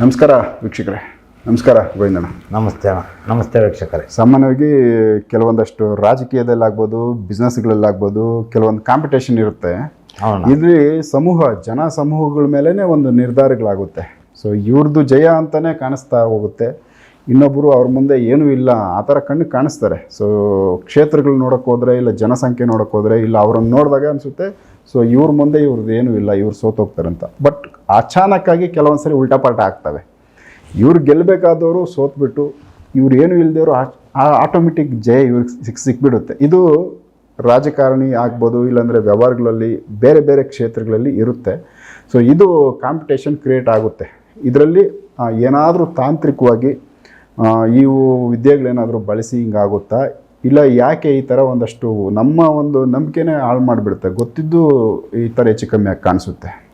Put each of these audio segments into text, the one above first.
ನಮಸ್ಕಾರ ವೀಕ್ಷಕರೇ. ನಮಸ್ಕಾರ ಗೋವಿಂದಣ್ಣ. ನಮಸ್ತೆ ಅಣ್ಣ. ನಮಸ್ತೆ ವೀಕ್ಷಕರೇ. ಸಾಮಾನ್ಯವಾಗಿ ಕೆಲವೊಂದಷ್ಟು ರಾಜಕೀಯದಲ್ಲಾಗ್ಬೋದು ಬಿಸ್ನೆಸ್ಗಳಲ್ಲಾಗ್ಬೋದು ಕೆಲವೊಂದು ಕಾಂಪಿಟೇಷನ್ ಇರುತ್ತೆ. ಇಲ್ಲಿ ಸಮೂಹ ಜನ ಸಮೂಹಗಳ ಮೇಲೇ ಒಂದು ನಿರ್ಧಾರಗಳಾಗುತ್ತೆ. ಸೊ ಇವ್ರದ್ದು ಜಯ ಅಂತಲೇ ಕಾಣಿಸ್ತಾ ಹೋಗುತ್ತೆ. ಇನ್ನೊಬ್ಬರು ಅವ್ರ ಮುಂದೆ ಏನೂ ಇಲ್ಲ, ಆ ಥರ ಕಣ್ಣು ಕಾಣಿಸ್ತಾರೆ. ಸೊ ಕ್ಷೇತ್ರಗಳು ನೋಡೋಕೆ ಹೋದರೆ ಇಲ್ಲ, ಜನಸಂಖ್ಯೆ ನೋಡೋಕೆ ಹೋದರೆ ಇಲ್ಲ, ಅವ್ರನ್ನ ನೋಡಿದಾಗ ಅನಿಸುತ್ತೆ ಸೊ ಇವ್ರ ಮುಂದೆ ಇವ್ರದ್ದು ಏನೂ ಇಲ್ಲ, ಇವ್ರು ಸೋತೋಗ್ತಾರೆ ಅಂತ. ಬಟ್ ಅಚಾನಕ್ಕಾಗಿ ಕೆಲವೊಂದು ಸರಿ ಉಲ್ಟಾಪಾಟ ಆಗ್ತವೆ. ಇವ್ರು ಗೆಲ್ಲಬೇಕಾದವರು ಸೋತ್ಬಿಟ್ಟು, ಇವ್ರು ಏನು ಆ ಆಟೋಮೆಟಿಕ್ ಜಯ ಇವ್ರಿಗೆ ಸಿಕ್ ಸಿಕ್ಬಿಡುತ್ತೆ. ಇದು ರಾಜಕಾರಣಿ ಆಗ್ಬೋದು, ಇಲ್ಲಾಂದರೆ ವ್ಯವಹಾರಗಳಲ್ಲಿ ಬೇರೆ ಬೇರೆ ಕ್ಷೇತ್ರಗಳಲ್ಲಿ ಇರುತ್ತೆ. ಸೊ ಇದು ಕಾಂಪಿಟೇಷನ್ ಕ್ರಿಯೇಟ್ ಆಗುತ್ತೆ. ಇದರಲ್ಲಿ ಏನಾದರೂ ತಾಂತ್ರಿಕವಾಗಿ ಇವು ವಿದ್ಯೆಗಳೇನಾದರೂ ಬಳಸಿ ಹಿಂಗಾಗುತ್ತಾ? ಇಲ್ಲ ಯಾಕೆ ಈ ಥರ ಒಂದಷ್ಟು ನಮ್ಮ ಒಂದು ನಂಬಿಕೆನೇ ಹಾಳು ಮಾಡಿಬಿಡುತ್ತೆ? ಗೊತ್ತಿದ್ದು ಈ ಥರ ಹೆಚ್ಚು ಕಮ್ಮಿ ಆಗಿ ಕಾಣಿಸುತ್ತೆ.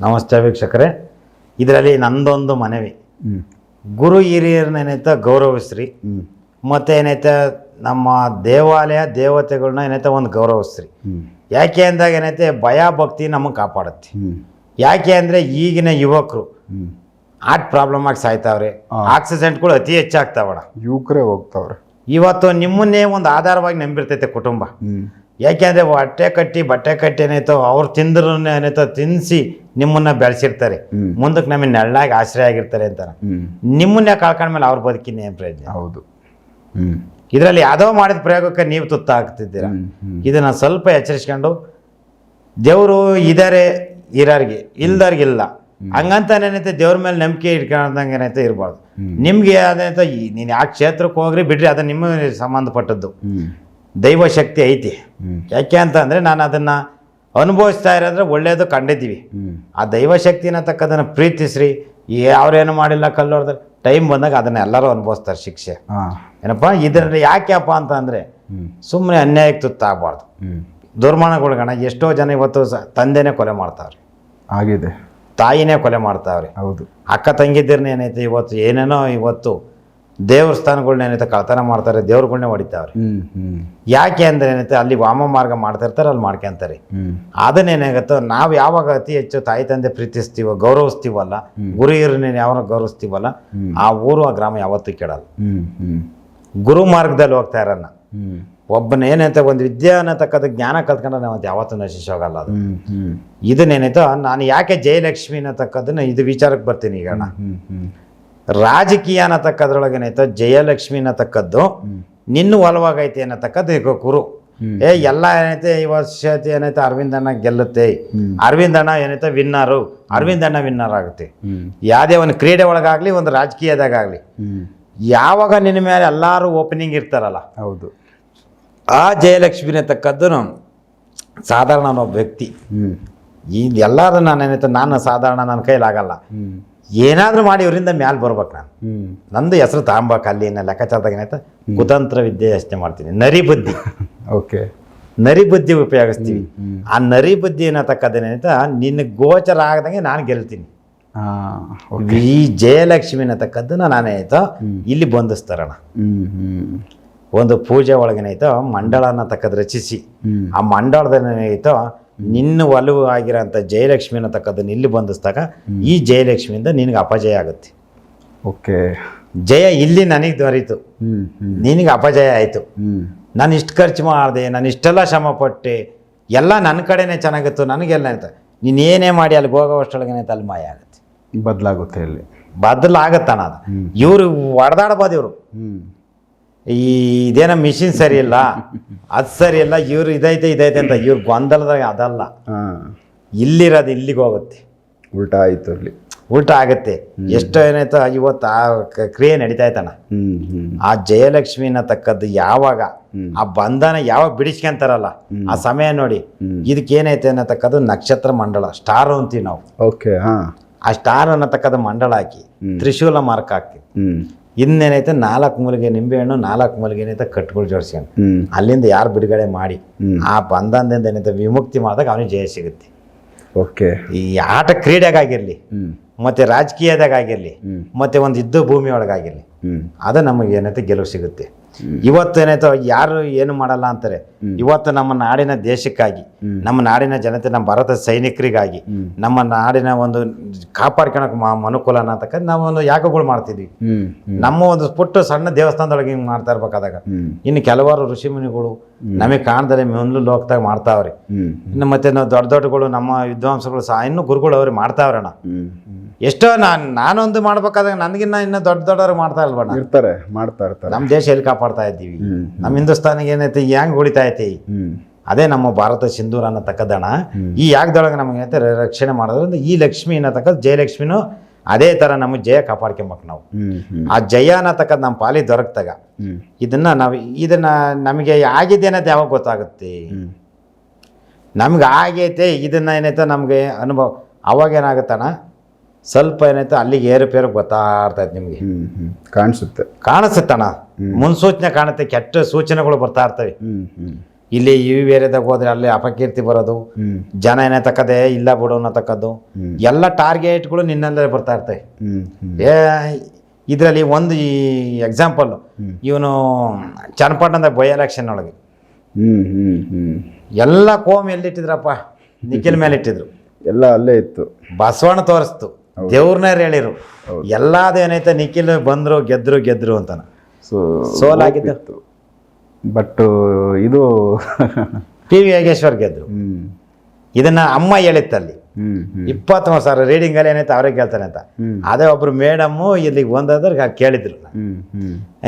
ನಮಸ್ತೆ ವೀಕ್ಷಕರೇ. ಇದರಲ್ಲಿ ನಂದೊಂದು ಮನವಿ. ಗುರು ಹಿರಿಯರನ್ನ ಏನೈತೆ? ಗೌರವಿಸ್ರಿ. ಮತ್ತು ಏನೈತೆ? ನಮ್ಮ ದೇವಾಲಯ ದೇವತೆಗಳನ್ನ ಏನೈತೆ? ಒಂದು ಗೌರವಿಸ್ರಿ. ಯಾಕೆ ಅಂದಾಗ ಏನೈತೆ? ಭಯ ಭಕ್ತಿ ನಮಗೆ ಕಾಪಾಡುತ್ತೆ. ಯಾಕೆ ಅಂದರೆ ಈಗಿನ ಯುವಕರು. ಹ್ಞೂ ಹಾರ್ಟ್ ಪ್ರಾಬ್ಲಮ್ ಆಗಿ ಸಾಯ್ತಾವ್ರೆ. ಆಕ್ಸಿಡೆಂಟ್ಗಳು ಅತಿ ಹೆಚ್ಚಾಗ್ತಾವಣ. ಯುವಕರೇ ಹೋಗ್ತಾವ್ರೆ. ಇವತ್ತು ನಿಮ್ಮನ್ನೇ ಒಂದು ಆಧಾರವಾಗಿ ನಂಬಿರ್ತೈತೆ ಕುಟುಂಬ. ಯಾಕೆಂದ್ರೆ ಹೊಟ್ಟೆ ಕಟ್ಟಿ ಬಟ್ಟೆ ಕಟ್ಟಿ ಏನಾಯ್ತೋ ಅವ್ರು ತಿಂದ್ರು ಏನಾಯ್ತೋ ತಿನ್ನಿಸಿ ನಿಮ್ಮನ್ನ ಬೆಳೆಸಿರ್ತಾರೆ. ಮುಂದಕ್ಕೆ ನಮಗೆ ನೆಳ್ಳಾಗಿ ಆಶ್ರಯ ಆಗಿರ್ತಾರೆ ಅಂತಾರೆ. ಹ್ಞೂ ನಿಮ್ಮನ್ನೇ ಕಳ್ಕೊಂಡ್ಮೇಲೆ ಅವ್ರ ಬದುಕಿನ ಏನು ಪ್ರಯೋಜನ? ಹೌದು. ಇದರಲ್ಲಿ ಯಾವುದೋ ಮಾಡಿದ ಪ್ರಯೋಗಕ್ಕೆ ನೀವು ತುತ್ತಾಗ್ತಿದ್ದೀರ? ಹ್ಮ್. ಇದನ್ನ ಸ್ವಲ್ಪ ಎಚ್ಚರಿಸ್ಕೊಂಡು ದೇವರು ಇದಾರೆ ಇರೋರಿಗೆ ಇಲ್ದವ್ರಿಗಿಲ್ಲ ಹಂಗಂತ ಏನೈತೆ? ದೇವ್ರ ಮೇಲೆ ನಂಬಿಕೆ ಇಟ್ಕೊಂಡಂಗೆ ಏನೈತೆ? ಇರಬಾರ್ದು. ನಿಮ್ಗೆ ಅದೇನೈತೆ ನೀನು ಯಾವ ಕ್ಷೇತ್ರಕ್ಕೆ ಹೋಗ್ರಿ ಬಿಡ್ರಿ ಅದು ನಿಮ್ಮ ಸಂಬಂಧಪಟ್ಟದ್ದು. ದೈವ ಶಕ್ತಿ ಐತಿ. ಯಾಕೆ ಅಂತ ಅಂದರೆ ನಾನು ಅದನ್ನು ಅನುಭವಿಸ್ತಾ ಇರೋದ್ರೆ ಒಳ್ಳೆಯದು ಕಂಡಿದ್ದೀವಿ. ಆ ದೈವ ಶಕ್ತಿನ ತಕ್ಕದನ್ನು ಪ್ರೀತಿಸ್ರಿ. ಅವ್ರು ಅವ್ರೇನು ಮಾಡಿಲ್ಲ ಕಲ್ಲೋರ್ದ್ರೆ ಟೈಮ್ ಬಂದಾಗ ಅದನ್ನ ಎಲ್ಲರೂ ಅನುಭವಿಸ್ತಾರೆ ಶಿಕ್ಷೆ. ಏನಪ್ಪ? ಇದರಲ್ಲಿ ಯಾಕೆಪ್ಪ ಅಂತ ಅಂದರೆ ಸುಮ್ಮನೆ ಅನ್ಯಾಯಕ್ಕೆ ತುತ್ತಾಗಬಾರ್ದು. ದುರ್ಮಾನಗೊಳಗಣ ಎಷ್ಟೋ ಜನ ಇವತ್ತು ತಂದೆನೇ ಕೊಲೆ ಮಾಡ್ತಾರೆ ಆಗಿದೆ. ತಾಯಿನೇ ಕೊಲೆ ಮಾಡ್ತಾವ್ರಿ. ಹೌದು. ಅಕ್ಕ ತಂಗಿದ್ದಿರ್ನ ಏನೈತೆ ಇವತ್ತು ಏನೇನೋ ಇವತ್ತು ದೇವ್ರ ಸ್ಥಾನಗಳ್ನ ಏನೈತೆ ಕಳ್ತನ ಮಾಡ್ತಾರೆ ದೇವ್ರಗಳನ್ನೇ ಹೊಡಿತಾವ್ರಿ. ಯಾಕೆ ಅಂದ್ರೆ ಏನೈತೆ ಅಲ್ಲಿ ವಾಮ ಮಾರ್ಗ ಮಾಡ್ತಾ ಇರ್ತಾರೆ ಅಲ್ಲಿ ಮಾಡ್ಕೊಂತಾರೆ ಅದನ್ನೇನಾಗತ್ತೋ ನಾವು ಯಾವಾಗ ಅತಿ ಹೆಚ್ಚು ತಾಯಿ ತಂದೆ ಪ್ರೀತಿಸ್ತೀವೋ ಗೌರವಿಸ್ತೀವಲ್ಲ ಗುರು ಹಿರಿಯರನ್ನ ಯಾವಾಗ ಗೌರವಿಸ್ತೀವಲ್ಲ ಆ ಊರು ಆ ಗ್ರಾಮ ಯಾವತ್ತೂ ಕೆಡಲ್ಲ. ಗುರು ಮಾರ್ಗದಲ್ಲಿ ಹೋಗ್ತಾ ಹ್ಞೂ ಒಬ್ಬನ ಏನಂತ ಒಂದು ವಿದ್ಯೆ ಅನ್ನತಕ್ಕದ್ದು ಜ್ಞಾನ ಕಲ್ತ್ಕೊಂಡ್ರೆ ನಾವು ಅದು ಯಾವತ್ತೂ ನಶಿಸೋಗಲ್ಲ ಅದು. ಇದನ್ನೇನಾಯ್ತು ನಾನು ಯಾಕೆ ಜಯಲಕ್ಷ್ಮಿ ಅನ್ನತಕ್ಕದನ್ನ ಇದು ವಿಚಾರಕ್ಕೆ ಬರ್ತೀನಿ ಈಗ ರಾಜಕೀಯ ಅನ್ನತಕ್ಕದ್ರೊಳಗೆ ಏನೈತೋ ಜಯಲಕ್ಷ್ಮಿ ಅನ್ನತಕ್ಕದ್ದು ನಿನ್ನ ಒಲವಾಗೈತೆ ಅನ್ನತಕ್ಕದ್ದು ಈಗ ಕುರು ಏ ಎಲ್ಲ ಏನೈತೆ ಈ ವರ್ಷ ಏನೈತೆ ಅರವಿಂದ್ ಅಣ್ಣ ಗೆಲ್ಲುತ್ತೆ. ಅರವಿಂದ್ ಅಣ್ಣ ಏನೈತೆ ವಿನ್ನರು ಅರವಿಂದ್ ಅಣ್ಣ ವಿನ್ನರ್ ಆಗುತ್ತೆ. ಯಾವುದೇ ಒಂದು ಕ್ರೀಡೆ ಒಳಗಾಗಲಿ ಒಂದು ರಾಜಕೀಯದಾಗಲಿ ಯಾವಾಗ ನಿನ್ನ ಮೇಲೆ ಎಲ್ಲರೂ ಓಪನಿಂಗ್ ಇರ್ತಾರಲ್ಲ ಹೌದು. ಆ ಜಯಲಕ್ಷ್ಮಿ ತಕ್ಕದ್ದು ಸಾಧಾರಣ ಅನ್ನೋ ವ್ಯಕ್ತಿ. ಈ ಎಲ್ಲಾದ್ರೂ ನಾನು ಏನೈತೆ ನಾನು ಸಾಧಾರಣ ನನ್ನ ಕೈಲಾಗಲ್ಲ ಆಗಲ್ಲ. ಏನಾದರೂ ಮಾಡಿ ಇವರಿಂದ ಮ್ಯಾಲೆ ಬರ್ಬೇಕು ನಾನು. ನಂದು ಹೆಸರು ತಾಂಬಾಕ ಅಲ್ಲಿ ಲೆಕ್ಕಾಚಾರದಾಗ ಏನಾಯ್ತು? ಕುತಂತ್ರ ವಿದ್ಯೆ ಯೋಚನೆ ಮಾಡ್ತೀನಿ. ನರಿ ಬುದ್ಧಿ. ಓಕೆ. ನರಿ ಬುದ್ಧಿ ಉಪಯೋಗಿಸ್ತೀವಿ. ಆ ನರಿ ಬುದ್ಧಿ ಅನ್ನತಕ್ಕದ್ದೇನೈತೆ ನಿನ್ನ ಗೋಚರ ಆಗದಂಗೆ ನಾನು ಗೆಲ್ತೀನಿ. ಈ ಜಯಲಕ್ಷ್ಮಿ ಅನ್ನತಕ್ಕದ್ದನ್ನ ನಾನೇನೈತೋ ಇಲ್ಲಿ ಬಂಧಿಸ್ತಾರಣ ಹ್ಞೂ ಹ್ಞೂ ಒಂದು ಪೂಜೆ ಒಳಗೇನೈತೋ ಮಂಡಳನ ಅನ್ನತಕ್ಕದ್ದು ರಚಿಸಿ. ಆ ಮಂಡಳದೇನೈತೋ ನಿನ್ನ ಒಲವು ಆಗಿರೋಂಥ ಜಯಲಕ್ಷ್ಮಿನ ತಕ್ಕದ್ದು ಇಲ್ಲಿ ಬಂಧಿಸಿದಾಗ ಈ ಜಯಲಕ್ಷ್ಮಿಯಿಂದ ನಿನಗೆ ಅಪಜಯ ಆಗುತ್ತೆ. ಓಕೆ. ಜಯ ಇಲ್ಲಿ ನನಗೆ ದೊರೀತು. ನಿನಗೆ ಅಪಜಯ ಆಯಿತು. ನಾನು ಇಷ್ಟು ಖರ್ಚು ಮಾಡಿದೆ ನಾನು ಇಷ್ಟೆಲ್ಲ ಶ್ರಮ ಪಟ್ಟೆ ಎಲ್ಲ ನನ್ನ ಕಡೆನೇ ಚೆನ್ನಾಗಿತ್ತು ನನಗೆಲ್ಲ ಅಂತ ನೀನು ಏನೇ ಮಾಡಿ ಅಲ್ಲಿಗೆ ಹೋಗೋವಷ್ಟೊಳಗೇನೆ ಅಲ್ಲಿ ಮಾಯ ಆಗುತ್ತೆ. ಬದಲಾಗುತ್ತೆ ಇಲ್ಲಿ ಬದಲಾಗತ್ತಣ ಅದು. ಇವರು ಹೊಡೆದಾಡ್ಬೋದು ಇವರು. ಹ್ಞೂ ಈ ಇದೇನೋ ಮಿಷಿನ್ ಸರಿ ಇಲ್ಲ. ಅದು ಸರಿ ಇಲ್ಲ ಇವ್ರು ಇದೈತೆ ಇದೈತೆ ಅಂತ ಇವ್ರು ಗೊಂದಲದಾಗ ಅದಲ್ಲ. ಹಾಂ. ಇಲ್ಲಿರೋದು ಇಲ್ಲಿಗೆ ಹೋಗುತ್ತೆ. ಉಲ್ಟಾ ಆಯಿತು ಅಲ್ಲಿ. ಉಲ್ಟಾ ಆಗುತ್ತೆ. ಎಷ್ಟೋ ಏನಾಯ್ತು ಇವತ್ತು ಆ ಕ್ರಿಯೆ ನಡೀತಾ ಇತ್ತಣ್ಣ ಆ ಜಯಲಕ್ಷ್ಮಿನ ತಕ್ಕದ್ದು ಯಾವಾಗ ಆ ಬಂಧನ ಯಾವಾಗ ಬಿಡಿಸ್ಕೊಂತಾರಲ್ಲ ಆ ಸಮಯ ನೋಡಿ. ಇದಕ್ಕೆ ಏನೈತೆ ಅನ್ನತಕ್ಕದ್ದು ನಕ್ಷತ್ರ ಮಂಡಳ ಸ್ಟಾರ್ ಅಂತೀವಿ ನಾವು. ಓಕೆ ಆ ಸ್ಟಾರ್ ಅನ್ನತಕ್ಕದ್ದು ಮಂಡಳ ಹಾಕಿ ತ್ರಿಶೂಲ ಮಾರ್ಕ್ ಹಾಕಿ ಹ್ಞೂ ಇನ್ನೇನೈತೆ? ನಾಲ್ಕು ಮೂಲಿಗೆ ನಿಂಬೆಹಣ್ಣು ನಾಲ್ಕು ಮೂಲಿಗೆ ಏನೈತೆ? ಕಟ್ಗಳು ಜೋಡಿಸ್ಕೊಂಡು ಅಲ್ಲಿಂದ ಯಾರು ಬಿಡುಗಡೆ ಮಾಡಿ ಆ ಬಂಧನದಿಂದ ಏನೈತೆ? ವಿಮುಕ್ತಿ ಮಾಡಿದಾಗ ಅವನಿಗೆ ಜಯ ಸಿಗುತ್ತೆ. ಓಕೆ. ಈ ಆಟ ಕ್ರೀಡೆಗಾಗಿರಲಿ ಮತ್ತೆ ರಾಜಕೀಯದಾಗಿರಲಿ ಮತ್ತು ಒಂದು ಇದ್ದು ಭೂಮಿಯೊಳಗಾಗಿರಲಿ ಅದು ನಮಗೆ ಏನೈತೆ ಗೆಲುವು ಸಿಗುತ್ತೆ. ಇವತ್ತು ಏನಾಯ್ತು ಯಾರು ಏನು ಮಾಡಲ್ಲ ಅಂತಾರೆ. ಇವತ್ತು ನಮ್ಮ ನಾಡಿನ ದೇಶಕ್ಕಾಗಿ ನಮ್ಮ ನಾಡಿನ ಜನತೆ ನಮ್ಮ ಭಾರತ ಸೈನಿಕರಿಗಾಗಿ ನಮ್ಮ ನಾಡಿನ ಒಂದು ಕಾಪಾಡ್ಕೊಳಕ್ ಮನುಕುಲನ ಅನುಕೂಲ ಅನ್ನತಕ್ಕಂಥ ನಾವು ಒಂದು ಯಾಗಗಳು ಮಾಡ್ತಿದ್ವಿ ನಮ್ಮ ಒಂದು ಪುಟ್ಟ ಸಣ್ಣ ದೇವಸ್ಥಾನದೊಳಗೆ ಹಿಂಗೆ ಮಾಡ್ತಾ ಇರ್ಬೇಕಾದಾಗ ಇನ್ನು ಕೆಲವಾರು ಋಷಿಮುನಿಗಳು ನಮಗೆ ಕಾಣ್ದಲೆ ಮೊದಲು ಲೋಕದಾಗ ಮಾಡ್ತಾವ್ರಿ. ಇನ್ನು ಮತ್ತೆ ನಾವು ದೊಡ್ಡ ದೊಡ್ಡಗಳು ನಮ್ಮ ವಿದ್ವಾಂಸಗಳು ಸಹ ಇನ್ನೂ ಗುರುಗಳು ಅವ್ರಿಗೆ ಮಾಡ್ತಾವ್ರಣ್ಣ ಎಷ್ಟೋ ನಾನು ನಾನೊಂದು ಮಾಡ್ಬೇಕಾದಾಗ ನನಗಿನ್ನ ಇನ್ನ ದೊಡ್ಡ ದೊಡ್ಡವ್ರು ಮಾಡ್ತಾ ಇಲ್ವಣ್ಣ? ಇರ್ತಾರೆ ಮಾಡ್ತಾ ಇರ್ತಾರೆ. ನಮ್ಮ ದೇಶ ಎಲ್ಲಿ ಕಾಪಾಡ್ತಾ ಇದ್ದೀವಿ? ನಮ್ಮ ಹಿಂದೂಸ್ತಾನಿಗೆ ಏನೈತಿ ಹೆಂಗ್ ಉಳಿತಾ ಐತಿ? ಅದೇ ನಮ್ಮ ಭಾರತ ಸಿಂಧೂರ ಅನ್ನತಕ್ಕದಣ ಈ ಯಾಗದೊಳಗೆ ನಮಗೆ ರಕ್ಷಣೆ ಮಾಡೋದ್ರಿಂದ ಈ ಲಕ್ಷ್ಮಿ ಅನ್ನತಕ್ಕ ಜಯಲಕ್ಷ್ಮಿನೂ ಅದೇ ಥರ ನಮ್ಮ ಜಯ ಕಾಪಾಡ್ಕೊಂಬಕ್ ನಾವು. ಆ ಜಯ ಅನ್ನತಕ್ಕದ್ ನಮ್ಮ ಪಾಲಿ ದೊರಕ್ತಾಗ. ಇದನ್ನ ನಾವು ಇದನ್ನ ನಮಗೆ ಆಗಿದೆ ಅನ್ನೋದು ಯಾವಾಗ ಗೊತ್ತಾಗುತ್ತೆ? ನಮ್ಗೆ ಆಗೈತೆ ಇದನ್ನ ಏನೈತೆ ನಮಗೆ ಅನುಭವ ಅವಾಗ ಏನಾಗುತ್ತಣ್ಣ? ಸ್ವಲ್ಪ ಏನೈತೆ ಅಲ್ಲಿಗೆ ಏರುಪೇರು ಗೊತ್ತಾ ಇರ್ತೈತೆ ನಿಮಗೆ. ಕಾಣಿಸುತ್ತೆ. ಕಾಣಿಸುತ್ತಣ್ಣ. ಮುನ್ಸೂಚನೆ ಕಾಣುತ್ತೆ ಕೆಟ್ಟ ಸೂಚನೆಗಳು ಬರ್ತಾ ಇರ್ತವೆ. ಇಲ್ಲಿ ಇವಿ ಬೇರೆದಾಗ ಹೋದ್ರೆ ಅಲ್ಲಿ ಅಪಕೀರ್ತಿ ಬರೋದು ಜನ ಏನತಕ್ಕದೆ ಇಲ್ಲ ಬಿಡು ಅನ್ನತಕ್ಕದ್ದು. ಎಲ್ಲ ಟಾರ್ಗೆಟ್ಗಳು ನಿನ್ನಲ್ಲೇ ಬರ್ತಾ ಇರ್ತವೆ. ಏ ಇದರಲ್ಲಿ ಒಂದು ಈ ಎಕ್ಸಾಂಪಲ್ ಇವನು ಚನ್ನಪಟ್ಟಣದ ಬೈ ಎಲೆಕ್ಷನ್ ಒಳಗೆ ಎಲ್ಲ ಕೋಮ್ ಎಲ್ಲಿಟ್ಟಿದ್ರಪ್ಪ? ನಿಖಿಲ್ ಮೇಲೆ ಇಟ್ಟಿದ್ರು ಎಲ್ಲ ಅಲ್ಲೇ ಇತ್ತು. ಬಸವಣ್ಣ ತೋರಿಸ್ತು. ದೇವ್ರನ್ನೇ ಹೇಳಿರು? ಎಲ್ಲಾದ ಏನೈತೆ? ನಿಖಿಲ್ ಬಂದ್ರು ಗೆದ್ರು ಗೆದ್ರು ಅಂತಾನ. ಸೊ ಸೋಲಾಗಿದ್ದು. ಬಟ್ ಇದು ಪಿ ವಿ ಯೋಗೇಶ್ವರ್ ಗೆದ್ರು. ಇದನ್ನ ಅಮ್ಮ ಹೇಳಿತ್ತಲ್ಲಿ ಇಪ್ಪತ್ತು ಸಾವಿರ ರೀಡಿಂಗ್ ಅಲ್ಲಿ ಏನೈತೆ? ಅವರೇ ಕೇಳ್ತಾನೆ ಅಂತ. ಅದೇ ಒಬ್ರು ಮೇಡಮ್ಮು ಇಲ್ಲಿಗೆ ಬಂದಾದ್ರೆ ಕೇಳಿದ್ರು.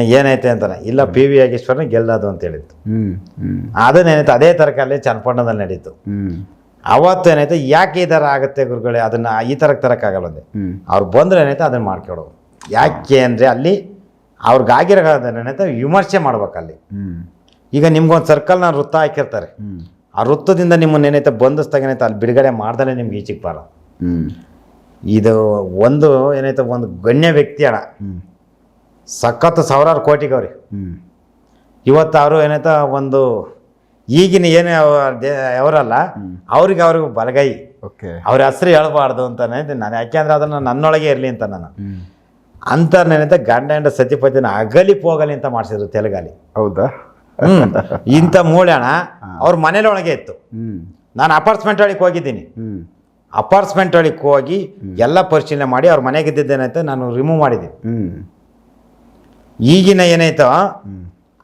ಏನೈತೆ ಅಂತಾನೆ. ಇಲ್ಲ ಪಿ ವಿ ಯೋಗೇಶ್ವರನ ಗೆಲ್ಲದು ಅಂತ ಹೇಳಿತ್ತು. ಅದನ್ನೇನೈತೆ ಅದೇ ತರಕಾರಿ ಚನ್ನಪಟ್ಟಣದಲ್ಲಿ ನಡೀತು. ಅವತ್ತು ಏನಾಯ್ತು? ಯಾಕೆ ಈ ಥರ ಆಗುತ್ತೆ ಗುರುಗಳೇ? ಅದನ್ನು ಈ ಥರಕ್ಕೆ ತರೋಕ್ಕಾಗಲ್ಲ ಅಂದೆ. ಅವ್ರು ಬಂದ್ರೆ ಏನೈತೆ ಅದನ್ನು ಮಾಡ್ಕೊಡೋದು ಯಾಕೆ ಅಂದರೆ ಅಲ್ಲಿ ಅವ್ರಿಗಾಗಿರೋದನ್ನೇನೈತೆ ವಿಮರ್ಶೆ ಮಾಡ್ಬೇಕಲ್ಲಿ. ಈಗ ನಿಮ್ಗೊಂದು ಸರ್ಕಲ್ನ ವೃತ್ತ ಹಾಕಿರ್ತಾರೆ. ಆ ವೃತ್ತದಿಂದ ನಿಮ್ಮನ್ನ ಏನೈತೆ ಬಂಧಿಸ್ದಾಗ ಏನೈತೆ ಅಲ್ಲಿ ಬಿಡುಗಡೆ ಮಾಡ್ದಲೇ ನಿಮ್ಗೆ ಈಚೆಗೆ ಬರ ಇದು ಒಂದು ಏನೈತೆ ಒಂದು ಗಣ್ಯ ವ್ಯಕ್ತಿ ಅಣ್ಣ ಸಖತ್ತು ಸಾವಿರಾರು ಕೋಟಿಗವ್ರಿ. ಅವ್ರಿ ಇವತ್ತು ಅವರು ಏನೈತೆ ಒಂದು ಈಗಿನ ಏನು ಅವರಲ್ಲ ಅವ್ರಿಗೆ ಅವ್ರಿಗೂ ಬಲಗೈ. ಓಕೆ. ಅವ್ರ ಹೆಸರು ಹೇಳ್ಬಾರ್ದು ಅಂತಾನೆ ನಾನು. ಯಾಕೆಂದ್ರೆ ಅದನ್ನು ನನ್ನೊಳಗೆ ಇರಲಿ ಅಂತ ನಾನು. ಅಂತ ನೆನತೆ ಗಂಡ ಹೆಂಡ ಸತಿಪತಿನ ಅಗಲಿ ಹೋಗಲಿ ಅಂತ ಮಾಡಿಸಿದ್ರು ತೆಲುಗಲ್ಲಿ. ಹೌದಾ? ಇಂಥ ಮೂಳೆಣ ಅವ್ರ ಮನೇಲೊಳಗೆ ಒಳಗೆ ಇತ್ತು ನಾನು ಅಪಾರ್ಟ್ಮೆಂಟ್ ಒಳಗೆ ಹೋಗಿದ್ದೀನಿ. ಅಪಾರ್ಟ್ಮೆಂಟ್ ಒಳಗೆ ಹೋಗಿ ಎಲ್ಲ ಪರಿಶೀಲನೆ ಮಾಡಿ ಅವ್ರ ಮನೆಗೆ ಇದ್ದಿದ್ದೇನೈತೆ ನಾನು ರಿಮೂವ್ ಮಾಡಿದ್ದೀನಿ. ಈಗಿನ ಏನಾಯ್ತೋ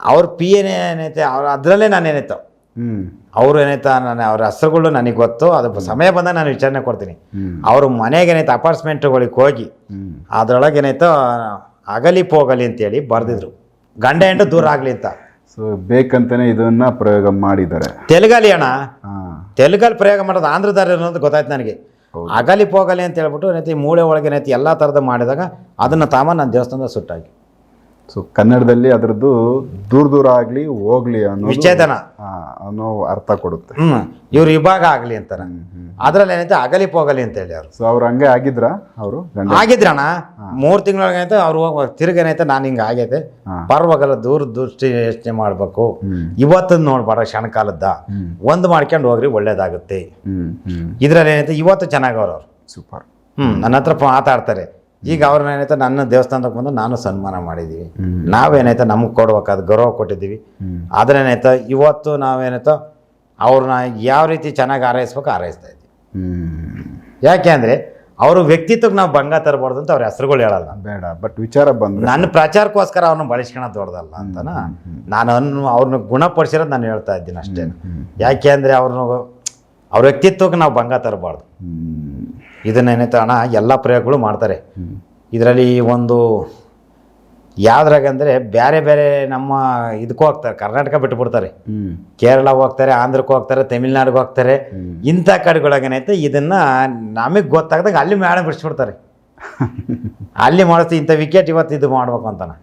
ಅವ್ರ ಪಿ ಎನ್ ಏನೈತೆ ಅವ್ರ ಅದರಲ್ಲೇ ನಾನು ಏನಾಯ್ತು. ಹ್ಮ್ ಅವರು ಏನಾಯ್ತಾ ನಾನು ಅವ್ರ ಹೆಸರುಗಳು ನನಗೆ ಗೊತ್ತು ಅದು ಸಮಯ ಬಂದ ನಾನು ವಿಚಾರಣೆ ಕೊಡ್ತೀನಿ. ಅವರು ಮನೆಗೆ ಏನೈತೆ ಅಪಾರ್ಟ್ಮೆಂಟ್ಗಳಿಗೆ ಹೋಗಿ ಅದರೊಳಗೆ ಆಗಲಿ ಅಗಲಿ ಪೋಗಲಿ ಅಂತೇಳಿ ಬರೆದಿದ್ರು. ಗಂಡ ಹೆಂಡು ದೂರ ಆಗಲಿ ಅಂತ. ಸೊ ಬೇಕಂತಾನೆ ಇದನ್ನ ಪ್ರಯೋಗ ಮಾಡಿದ್ದಾರೆ. ತೆಲುಗಲ್ಲಿ ಅಣ್ಣ ತೆಲುಗಲ್ಲಿ ಪ್ರಯೋಗ ಮಾಡೋದು ಆಂಧ್ರದಾರ ಅನ್ನೋದು ಗೊತ್ತಾಯ್ತು ನನಗೆ. ಅಗಲಿ ಹೋಗಲಿ ಅಂತ ಹೇಳ್ಬಿಟ್ಟು ಏನೈತಿ ಮೂಳೆ ಒಳಗೆ ಏನೈತಿ ಎಲ್ಲ ಥರದ ಮಾಡಿದಾಗ ಅದನ್ನು ತಾಮ ನಾನು ದೇವಸ್ಥಾನದ ಸುಟ್ಟಾಗಿ ಸೊ ಕನ್ನಡದಲ್ಲಿ ಅದರದ್ದು ದೂರ ದೂರ ಆಗ್ಲಿ ಹೋಗ್ಲಿ ಅನ್ನೋ ವಿಚ್ಛೇದನ. ಅನ್ನೋ ಅರ್ಥ ಕೊಡುತ್ತೆ. ಹ್ಮ್. ಇವ್ರ ವಿಭಾಗ ಆಗಲಿ ಅಂತ ಅದ್ರಲ್ಲಿ ಏನೈತೆ ಅಗಲಿ ಹೋಗಲಿ ಅಂತ ಹೇಳಿ ಅವರು. ಸೊ ಅವ್ರು ಹಂಗೆ ಆಗಿದ್ರ? ಅವರು ಆಗಿದ್ರಣ ಮೂರು ತಿಂಗಳೊಳಗೆ ಅವ್ರು ಅವ್ರು ತಿರುಗೇನೈತೆ ನಾನು ಹಿಂಗೆ ಆಗೈತೆ ಪರ್ವಾಗಲ್ಲ ದೂರ ದೃಷ್ಟಿ ಯೋಚನೆ ಮಾಡಬೇಕು. ಹ್ಮ್. ನೋಡ್ಬಾರ ನೋಡ್ಬೇಡ ಕ್ಷಣಕಾಲದ ಹ್ಮ್. ಒಂದು ಮಾಡ್ಕೊಂಡು ಹೋಗ್ರಿ ಒಳ್ಳೇದಾಗುತ್ತೆ. ಹ್ಮ್ ಹ್ಮ್. ಇದ್ರಲ್ಲಿ ಏನೈತೆ ಇವತ್ತು ಚೆನ್ನಾಗವ್ರು ಅವ್ರು ಸೂಪರ್. ಹ್ಞೂ ನನ್ನ ಹತ್ರ ಮಾತಾಡ್ತಾರೆ. ಈಗ ಅವ್ರನ್ನ ಏನೈತೆ ನನ್ನ ದೇವಸ್ಥಾನಕ್ಕೆ ಬಂದು ನಾನು ಸನ್ಮಾನ ಮಾಡಿದ್ದೀವಿ ನಾವೇನಾಯ್ತು ನಾವೇನೈತೆ ನಮಗೆ ಕೊಡ್ಬೇಕಾದ ಗೌರವ ಕೊಟ್ಟಿದ್ದೀವಿ. ಆದರೆ ಆದ್ರೇನೈತೆ ಇವತ್ತು ನಾವೇನೈತೋ ಅವ್ರನ್ನ ಯಾವ ರೀತಿ ಚೆನ್ನಾಗಿ ಆರೈಸ್ಬೇಕು ಆರೈಸ್ತಾ ಇದ್ದೀವಿ. ಹ್ಮ್. ಯಾಕೆ ಅಂದರೆ ಅವ್ರ ವ್ಯಕ್ತಿತ್ವಕ್ಕೆ ನಾವು ಭಂಗ ತರಬಾರ್ದು ಅಂತ ಅವ್ರ ಹೆಸರುಗಳು ಹೇಳಲ್ಲ. ಬೇಡ ಬಟ್ ವಿಚಾರ ಬಂದು ನನ್ನ ಪ್ರಚಾರಕ್ಕೋಸ್ಕರ ಅವ್ರನ್ನ ಬಳಸ್ಕೊಳೋದು ದೊಡ್ಡದಲ್ಲ ಅಂತನ? ನಾನು ಅನ್ನು ಅವ್ರನ್ನ ಗುಣಪಡಿಸಿರೋದು ನಾನು ಹೇಳ್ತಾ ಇದ್ದೀನಿ ಅಷ್ಟೇ. ಯಾಕೆ ಅಂದರೆ ಅವ್ರನ್ನ ಅವ್ರ ವ್ಯಕ್ತಿತ್ವಕ್ಕೆ ನಾವು ಭಂಗ ತರಬಾರ್ದು. ಇದನ್ನೇನೈತೆ ಅಣ್ಣ ಎಲ್ಲ ಪ್ರಯೋಗಗಳು ಮಾಡ್ತಾರೆ. ಇದರಲ್ಲಿ ಒಂದು ಯಾವ್ದ್ರಾಗ ಅಂದರೆ ಬೇರೆ ಬೇರೆ ನಮ್ಮ ಇದಕ್ಕೂ ಹೋಗ್ತಾರೆ ಕರ್ನಾಟಕ ಬಿಟ್ಬಿಡ್ತಾರೆ ಕೇರಳ ಹೋಗ್ತಾರೆ ಆಂಧ್ರಕ್ಕೆ ಹೋಗ್ತಾರೆ ತಮಿಳ್ನಾಡಿಗೆ ಹೋಗ್ತಾರೆ. ಇಂಥ ಕಡೆಗಳಾಗೇನೈತೆ ಇದನ್ನು ನಮಗೆ ಗೊತ್ತಾಗ್ದಾಗ ಅಲ್ಲಿ ಮೇಳ ಬಿಡಿಸ್ಬಿಡ್ತಾರೆ. ಅಲ್ಲಿ ಮಾಡಿಸ್ತೀವಿ ಇಂಥ ವಿಕೆಟ್ ಇವತ್ತು ಇದು ಮಾಡ್ಬೇಕು ಅಂತಾನೆ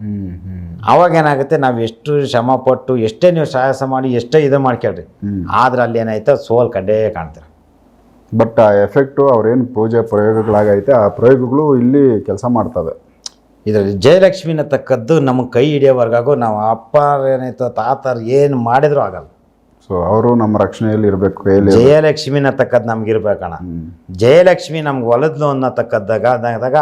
ಅವಾಗ ಏನಾಗುತ್ತೆ ನಾವು ಎಷ್ಟು ಶ್ರಮ ಪಟ್ಟು ಎಷ್ಟೇ ನೀವು ಸಾಹಸ ಮಾಡಿ ಎಷ್ಟೇ ಇದು ಮಾಡ್ಕೊಳ್ರಿ. ಆದ್ರೆ ಅಲ್ಲಿ ಏನಾಯ್ತು ಸೋಲ್ ಕಂಡೇ ಕಾಣ್ತಾರೆ. ಬಟ್ ಆ ಎಫೆಕ್ಟು ಅವ್ರೇನು ಪೂಜೆ ಪ್ರಯೋಗಗಳಾಗೈತೆ ಆ ಪ್ರಯೋಗಗಳು ಇಲ್ಲಿ ಕೆಲಸ ಮಾಡ್ತವೆ. ಇದರಲ್ಲಿ ಜಯಲಕ್ಷ್ಮಿನ ತಕ್ಕದ್ದು ನಮ್ಮ ಕೈ ಹಿಡಿಯೋವರೆಗಾಗೂ ನಾವು ಅಪ್ಪ ಏನಾಯ್ತು ತಾತರು ಏನು ಮಾಡಿದ್ರು ಆಗಲ್ಲ. ಸೊ ಅವರು ನಮ್ಮ ರಕ್ಷಣೆಯಲ್ಲಿ ಇರಬೇಕು ಜಯಲಕ್ಷ್ಮಿನ ತಕ್ಕದ್ದು ನಮ್ಗೆ ಇರ್ಬೇಕಣ್ಣ ಜಯಲಕ್ಷ್ಮಿ ನಮ್ಗೆ ಒಲದ್ಲು ಅನ್ನತಕ್ಕದ್ದಾಗ ಅದಾಗ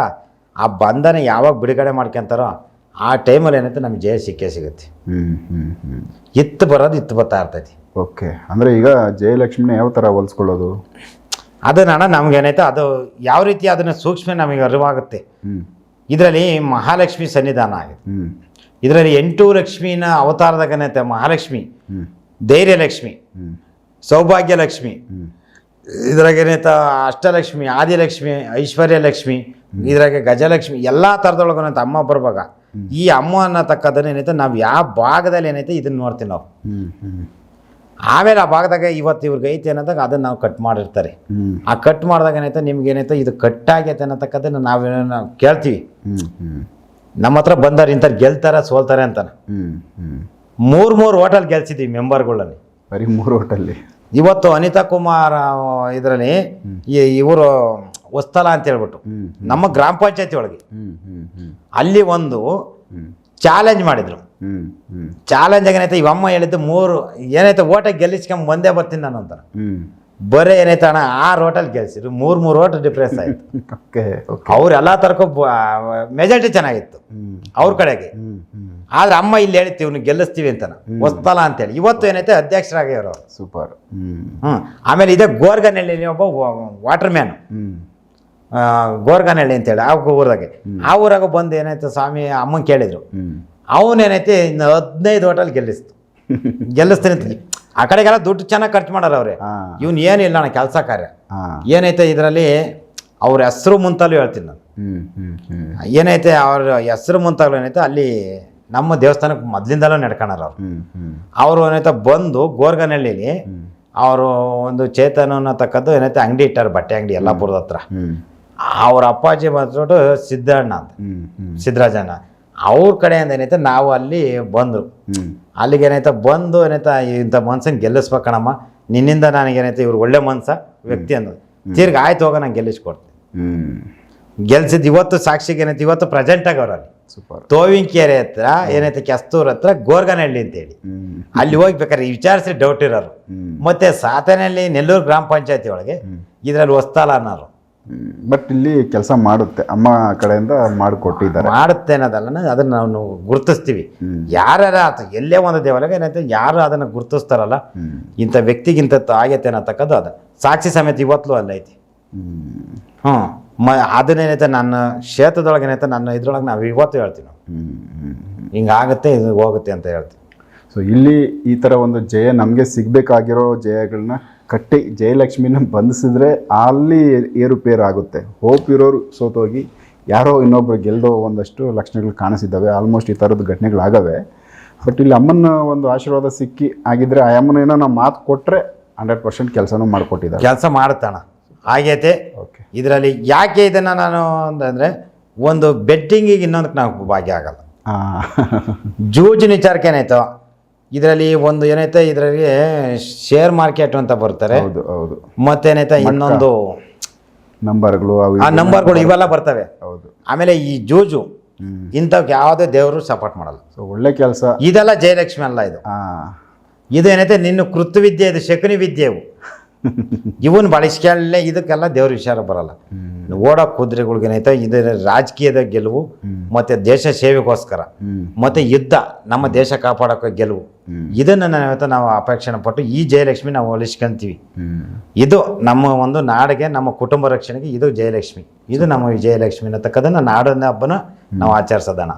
ಆ ಬಂಧನ ಯಾವಾಗ ಬಿಡುಗಡೆ ಮಾಡ್ಕೊಂತಾರೋ ಆ ಟೈಮಲ್ಲಿ ಏನೈತೆ ನಮ್ಗೆ ಜಯ ಸಿಕ್ಕೇ ಸಿಗುತ್ತೆ. ಹ್ಞೂ ಹ್ಞೂ ಹ್ಞೂ ಇತ್ತು ಬರೋದು ಇತ್ತು ಬರ್ತಾ ಇರ್ತೈತಿ. ಓಕೆ ಅಂದರೆ ಈಗ ಜಯಲಕ್ಷ್ಮಿನ ಯಾವ ಥರ ಹೋಲಿಸ್ಕೊಳ್ಳೋದು? ಅದು ನಮ್ಗೆ ಏನೈತೆ ಅದು ಯಾವ ರೀತಿ ಅದನ್ನು ಸೂಕ್ಷ್ಮ ನಮಗೆ ಅರಿವಾಗುತ್ತೆ? ಇದರಲ್ಲಿ ಮಹಾಲಕ್ಷ್ಮಿ ಸನ್ನಿಧಾನ ಆಗಿದೆ. ಇದರಲ್ಲಿ ಎಂಟು ಲಕ್ಷ್ಮಿನ ಅವತಾರದಾಗ ಏನೈತೆ ಮಹಾಲಕ್ಷ್ಮಿ ಧೈರ್ಯ ಧೈರ್ಯಲಕ್ಷ್ಮಿ ಲಕ್ಷ್ಮಿ ಹ್ಞೂ ಇದ್ರಾಗ ಏನೈತೆ ಅಷ್ಟಲಕ್ಷ್ಮಿ ಆದಿಲಕ್ಷ್ಮಿ ಐಶ್ವರ್ಯ ಲಕ್ಷ್ಮಿ ಇದ್ರಾಗ ಗಜಲಕ್ಷ್ಮಿ ಎಲ್ಲ ಥರದೊಳಗೆ ಏನೈತೆ ಅಮ್ಮ ಬರ್ಬಾಗ ಈ ಅಮ್ಮ ಅನ್ನತಕ್ಕದನ್ನ ಏನೈತೆ ನಾವು ಯಾವ ಭಾಗದಲ್ಲಿ ಏನೈತೆ ಇದನ್ನ ನೋಡ್ತೀವಿ ನಾವು. ಆಮೇಲೆ ಆ ಭಾಗದಾಗ ಇವತ್ತು ಇವ್ರಿಗೆ ಐತೆ ಅನ್ನೋದಾಗ ಅದನ್ನು ನಾವು ಕಟ್ ಮಾಡಿರ್ತಾರೆ. ಆ ಕಟ್ ಮಾಡಿದಾಗ ಏನೈತೆ ನಿಮ್ಗೆ ಏನೈತೆ ಇದು ಕಟ್ ಆಗೈತೆ ಅನ್ನತಕ್ಕದನ್ನ ನಾವೇನೋ ನಾವು ಕೇಳ್ತೀವಿ ನಮ್ಮ ಹತ್ರ ಬಂದವ್ರು ಇಂಥವ್ರು ಗೆಲ್ತಾರ ಸೋಲ್ತಾರೆ ಅಂತಾನೆ. ಮೂರು ಮೂರು ಹೋಟೆಲ್ ಗೆಲ್ಸಿದ್ದೀವಿ ಮೆಂಬರ್ಗಳಲ್ಲಿ ಬರೀ ಮೂರು ಹೋಟೆಲ್ ಇವತ್ತು ಅನಿತಾ ಕುಮಾರ್ ಇದರಲ್ಲಿ ಇವರು ಹೊಸ್ತಲ ಅಂತ ಹೇಳ್ಬಿಟ್ಟು ನಮ್ಮ ಗ್ರಾಮ ಪಂಚಾಯತಿ ಒಳಗೆ ಅಲ್ಲಿ ಒಂದು ಚಾಲೆಂಜ್ ಮಾಡಿದ್ರು. ಚಾಲೆಂಜ್ ಏನೈತೆ? ಇವಮ್ಮ ಹೇಳಿದ್ದು ಮೂರು ಏನೈತೆ? ಓಟ ಗೆಲ್ಲಿಸ್ಕೊಂಡ್ ಬಂದೇ ಬರ್ತೀನಿ ನಾನು ಅಂತಾರೆ. ಬರೀ ಏನೈತೆ ಅಣ್ಣ? ಆರು ಹೋಟೆಲ್ ಗೆಲ್ಸಿದ್ರು. ಮೂರು ಮೂರು ಓಟ್ ಡಿಫ್ರೆನ್ಸ್ ಆಯಿತು. ಎಲ್ಲ ತರಕ್ಕೂ ಮೆಜಾರಿಟಿ ಚೆನ್ನಾಗಿತ್ತು. ಅವ್ರ ಕಡೆಗೆ. ಆದ್ರೆ ಅಮ್ಮ ಇಲ್ಲಿ ಹೇಳ್ತೀವಿ ಇವ್ನು ಗೆಲ್ಲಿಸ್ತೀವಿ ಅಂತಾನ. ಹೊಸ್ತಲ ಅಂತೇಳಿ. ಇವತ್ತು ಏನೈತೆ? ಅಧ್ಯಕ್ಷರಾಗಿ ಅವರು ಸೂಪರ್ ಹ್ಮ್. ಹ್ಞೂ ಆಮೇಲೆ ಇದೇ ಗೋರ್ಗನಹಳ್ಳಿ ಒಬ್ಬ ವಾಟರ್ ಮ್ಯಾನ್ ಗೋರ್ಗನಹಳ್ಳಿ ಅಂತೇಳಿ ಆ ಊರಾಗೆ ಆ ಊರಾಗ ಬಂದು ಏನಾಯ್ತು ಸ್ವಾಮಿ ಅಮ್ಮಂಗೆ ಕೇಳಿದ್ರು. ಅವನೇನೈತೆ ಇನ್ನು ಹದಿನೈದು ಹೋಟೆಲ್ ಗೆಲ್ಲಿಸ್ತು. ಗೆಲ್ಲಿಸ್ತೀನಿ ಅಂತ ಆ ಕಡೆಗೆಲ್ಲ ದುಡ್ಡು ಚೆನ್ನಾಗಿ ಖರ್ಚು ಮಾಡಾರ ಅವ್ರೆ. ಇವ್ನು ಏನಿಲ್ಲ ಅಣ್ಣ ಕೆಲಸ ಕಾರ್ಯ. ಏನೈತೆ ಇದರಲ್ಲಿ ಅವ್ರ ಹೆಸರು ಮುಂತಲೂ ಹೇಳ್ತೀನಿ ನಾನು. ಏನೈತೆ ಅವ್ರ ಹೆಸರು ಮುಂತಾಗ್ಲು ಏನೈತೆ ಅಲ್ಲಿ ನಮ್ಮ ದೇವಸ್ಥಾನಕ್ಕೆ ಮೊದಲಿಂದಲೂ ನಡ್ಕೊಳಾರ ಅವ್ರು. ಅವರು ಏನೈತೆ ಬಂದು ಗೋರ್ಗನಹಳ್ಳಿಲಿ ಅವರು ಒಂದು ಚೇತನ ಅನ್ನತಕ್ಕದ್ದು ಏನೈತೆ ಅಂಗಡಿ ಇಟ್ಟಾರೆ ಬಟ್ಟೆ ಅಂಗಡಿ ಯಲ್ಲಾಪುರದ ಹತ್ರ. ಅವ್ರ ಅಪ್ಪಾಜಿ ಬಂದ್ಬಿಟ್ಟು ಸಿದ್ದಣ್ಣ ಅಂತ. ಸಿದ್ದರಾಜಣ್ಣ. ಅವ್ರ ಕಡೆಯಿಂದ ಏನೈತೆ ನಾವು ಅಲ್ಲಿ ಬಂದರು. ಅಲ್ಲಿಗೆ ಏನೈತೆ ಬಂದು ಏನೈತೆ ಇಂಥ ಮನ್ಸನ್ ಗೆಲ್ಲಿಸ್ಬೇಕಣಮ್ಮ ನಿನ್ನಿಂದ ನನಗೇನೈತೆ ಇವ್ರು ಒಳ್ಳೆ ಮನ್ಸ ವ್ಯಕ್ತಿ ಅನ್ನೋದು ತಿರ್ಗಿ ಆಯ್ತು ಹೋಗ ನಾನು ಗೆಲ್ಲಿಸ್ಕೊಡ್ತೀನಿ. ಗೆಲ್ಸಿದ್ದು ಇವತ್ತು ಸಾಕ್ಷಿಗೆ ಏನೈತೆ ಇವತ್ತು ಪ್ರೆಸೆಂಟ್ ಆಗವ್ರು ಅಲ್ಲಿ. ಸೂಪರ್ ತೋವಿನಕೆರೆ ಹತ್ರ ಏನೈತೆ ಕೆಸ್ತೂರ್ ಹತ್ರ ಗೋರ್ಗನಹಳ್ಳಿ ಅಂತೇಳಿ ಅಲ್ಲಿ ಹೋಗ್ಬೇಕಾದ್ರೆ ವಿಚಾರಿಸಿ ಡೌಟ್ ಇರೋರು. ಮತ್ತೆ ಸಾತನಹಳ್ಳಿ ನೆಲ್ಲೂರು ಗ್ರಾಮ ಪಂಚಾಯತಿ ಒಳಗೆ ಇದರಲ್ಲಿ ಹೊಸ್ತಾಲ ಅನ್ನೋರು. ಬಟ್ ಇಲ್ಲಿ ಕೆಲಸ ಮಾಡುತ್ತೆ. ಅಮ್ಮ ಕಡೆಯಿಂದ ಮಾಡಿಕೊಟ್ಟಿದ್ದಾರೆ. ಮಾಡುತ್ತೆ ಅನ್ನೋದಲ್ಲ ಅದನ್ನ ನಾವು ಗುರುತಿಸ್ತೀವಿ. ಯಾರು ಯಾರ್ಯಾರ ಆತ ಎಲ್ಲೇ ಒಂದು ದೇವಾಲಯ ಏನಾಯ್ತು ಯಾರು ಅದನ್ನ ಗುರುತಿಸ್ತಾರಲ್ಲ ಇಂಥ ವ್ಯಕ್ತಿಗಿಂತ ಆಗೈತೆ ಅನ್ನತಕ್ಕದ್ದು ಅದು. ಸಾಕ್ಷಿ ಸಮೇತ ಇವತ್ತು ಅಲ್ಲೈತಿ ಹ್ಮ್. ಹ್ಞೂ ಮ ಅದನ್ನೇನೈತೆ ನನ್ನ ಕ್ಷೇತ್ರದೊಳಗೆ ಏನೈತೆ ನನ್ನ ಇದ್ರೊಳಗೆ ನಾವು ಇವತ್ತು ಹೇಳ್ತೀವಿ ನಾವು. ಹಿಂಗಾಗುತ್ತೆ ಇದು ಹೋಗುತ್ತೆ ಅಂತ ಹೇಳ್ತೀವಿ. ಸೊ ಇಲ್ಲಿ ಈ ಥರ ಒಂದು ಜಯ ನಮಗೆ ಸಿಗಬೇಕಾಗಿರೋ ಜಯಗಳನ್ನ ಕಟ್ಟಿ ಜಯಲಕ್ಷ್ಮಿನ ಬಂಧಿಸಿದ್ರೆ ಅಲ್ಲಿ ಏರುಪೇರು ಆಗುತ್ತೆ. ಹೋಪ್ ಇರೋರು ಸೋತೋಗಿ ಯಾರೋ ಇನ್ನೊಬ್ಬರು ಗೆಲ್ದೋ ಒಂದಷ್ಟು ಲಕ್ಷಣಗಳು ಕಾಣಿಸಿದ್ದಾವೆ. ಆಲ್ಮೋಸ್ಟ್ ಈ ಥರದ್ದು ಘಟನೆಗಳಾಗವೆ. ಬಟ್ ಇಲ್ಲಿ ಅಮ್ಮನ ಒಂದು ಆಶೀರ್ವಾದ ಸಿಕ್ಕಿ ಆಗಿದ್ರೆ ಆ ಅಮ್ಮನ ಏನೋ ನಾವು ಮಾತು ಕೊಟ್ಟರೆ ಹಂಡ್ರೆಡ್ ಪರ್ಸೆಂಟ್ ಕೆಲಸನೂ ಮಾಡಿಕೊಟ್ಟಿದ್ದಾರೆ. ಕೆಲಸ ಮಾಡ್ತಾಣ ಆಗೈತೆ. ಓಕೆ ಇದರಲ್ಲಿ ಯಾಕೆ ಇದನ್ನು ನಾನು ಅಂತಂದರೆ ಒಂದು ಬೆಟ್ಟಿಂಗಿಗೆ ಇನ್ನೊಂದಕ್ಕೆ ನಾವು ಭಾಗ್ಯ ಆಗಲ್ಲ ಜೂಜಿನ ವಿಚಾರಕ್ಕೆ ಏನಾಯ್ತು ಇದರಲ್ಲಿ ಒಂದು ಏನೈತೆ ಇದರಲ್ಲಿ ಶೇರ್ ಮಾರ್ಕೆಟ್ ಅಂತ ಬರ್ತಾರೆ ಹೌದು ಹೌದು. ಮತ್ತೇನೈತೆ ಇನ್ನೊಂದು ನಂಬರ್ಗಳು ಆ ನಂಬರ್ಗಳು ಇವೆಲ್ಲ ಬರ್ತವೆ. ಹೌದು. ಆಮೇಲೆ ಈ ಜೂಜು ಇಂಥವ್ ಇಂಥವ್ಕೆ ಯಾವುದೇ ದೇವರು ಸಪೋರ್ಟ್ ಮಾಡಲ್ಲ. ಸೊ ಒಳ್ಳೆ ಕೆಲಸ. ಇದೆಲ್ಲ ಜಯಲಕ್ಷ್ಮಿ ಅಲ್ಲ ಇದು. ಇದು ಏನೈತೆ ನಿನ್ನ ಕೃತವಿದ್ಯೆ ಇದು ಶಕುನಿ ವಿದ್ಯೆ ಇವು. ಇವನ್ ಬಳಸ್ಕೊಳ್ಳೆ ಇದಕ್ಕೆಲ್ಲ ದೇವ್ರ ವಿಚಾರ ಬರಲ್ಲ. ಓಡೋ ಕುದುರೆಗಳಿಗೇನೈತೆ ಇದರ ಇದು ರಾಜಕೀಯದ ಗೆಲುವು ಮತ್ತೆ ದೇಶ ಸೇವೆಗೋಸ್ಕರ. ಮತ್ತೆ ಯುದ್ಧ ನಮ್ಮ ದೇಶ ಕಾಪಾಡೋಕೆ ಗೆಲುವು. ಇದನ್ನ ನಾವಿವತ್ತು ನಾವು ಅಪೇಕ್ಷಣೆ ಪಟ್ಟು ಈ ಜಯಲಕ್ಷ್ಮಿ ನಾವು ಹೊಲಿಸ್ಕೊಂತೀವಿ ಇದು ನಮ್ಮ ಒಂದು ನಾಡಿಗೆ ನಮ್ಮ ಕುಟುಂಬ ರಕ್ಷಣೆಗೆ ಇದು ಜಯಲಕ್ಷ್ಮಿ. ಇದು ನಮ್ಮ ವಿಜಯಲಕ್ಷ್ಮಿ ಅನ್ನತಕ್ಕದನ್ನ ನಾಡನ್ನ ಹಬ್ಬನ ನಾವು ಆಚರಿಸೋದಣ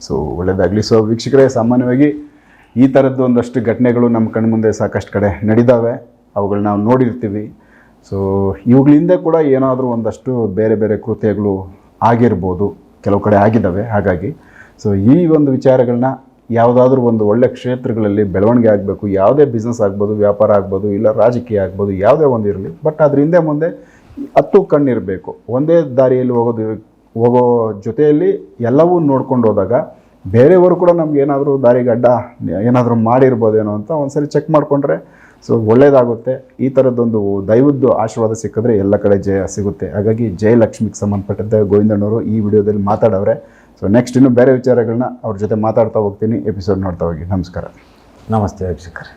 ಸೊ ಒಳ್ಳೇದಾಗಲಿ. ಸೊ ವೀಕ್ಷಕರೇ ಸಾಮಾನ್ಯವಾಗಿ ಈ ಥರದ್ದು ಒಂದಷ್ಟು ಘಟನೆಗಳು ನಮ್ಮ ಕಣ್ಮುಂದೆ ಸಾಕಷ್ಟು ಕಡೆ ನಡೀತಾವೆ ಅವುಗಳನ್ನ ನಾವು ನೋಡಿರ್ತೀವಿ. ಸೊ ಇವುಗಳಿಂದ ಕೂಡ ಏನಾದರೂ ಒಂದಷ್ಟು ಬೇರೆ ಬೇರೆ ಕೃತ್ಯಗಳು ಆಗಿರ್ಬೋದು. ಕೆಲವು ಕಡೆ ಆಗಿದ್ದಾವೆ, ಹಾಗಾಗಿ. ಸೊ ಈ ಒಂದು ವಿಚಾರಗಳನ್ನ ಯಾವುದಾದ್ರೂ ಒಂದು ಒಳ್ಳೆ ಕ್ಷೇತ್ರಗಳಲ್ಲಿ ಬೆಳವಣಿಗೆ ಆಗಬೇಕು. ಯಾವುದೇ ಬಿಸ್ನೆಸ್ ಆಗ್ಬೋದು, ವ್ಯಾಪಾರ ಆಗ್ಬೋದು, ಇಲ್ಲ ರಾಜಕೀಯ ಆಗ್ಬೋದು, ಯಾವುದೇ ಒಂದು ಇರಲಿ. ಬಟ್ ಅದ್ರ ಹಿಂದೆ ಮುಂದೆ ಹತ್ತು ಕಣ್ಣಿರಬೇಕು. ಒಂದೇ ದಾರಿಯಲ್ಲಿ ಹೋಗೋದು, ಹೋಗೋ ಜೊತೆಯಲ್ಲಿ ಎಲ್ಲವೂ ನೋಡ್ಕೊಂಡು ಹೋದಾಗ ಬೇರೆಯವರು ಕೂಡ ನಮ್ಗೆ ಏನಾದರೂ ದಾರಿಗಡ್ಡ ಏನಾದರೂ ಮಾಡಿರ್ಬೋದೇನೋ ಅಂತ ಒಂದ್ಸರಿ ಚೆಕ್ ಮಾಡಿಕೊಂಡ್ರೆ ಸೊ ಒಳ್ಳೆಯದಾಗುತ್ತೆ ಈ ಥರದ್ದೊಂದು ದೈವದ್ದು ಆಶೀರ್ವಾದ ಸಿಕ್ಕಿದ್ರೆ ಎಲ್ಲ ಕಡೆ ಜಯ ಸಿಗುತ್ತೆ. ಹಾಗಾಗಿ ಜಯಲಕ್ಷ್ಮಿಗೆ ಸಂಬಂಧಪಟ್ಟಂತೆ ಗೋವಿಂದಣ್ಣವರು ಈ ವಿಡಿಯೋದಲ್ಲಿ ಮಾತಾಡವ್ರೆ. ಸೊ ನೆಕ್ಸ್ಟ್ ಇನ್ನು ಬೇರೆ ವಿಚಾರಗಳನ್ನ ಅವ್ರ ಜೊತೆ ಮಾತಾಡ್ತಾ ಹೋಗ್ತೀನಿ. ಎಪಿಸೋಡ್ ನೋಡ್ತಾ ಹೋಗಿ. ನಮಸ್ಕಾರ. ನಮಸ್ತೆ ವೀಕ್ಷಕರೇ.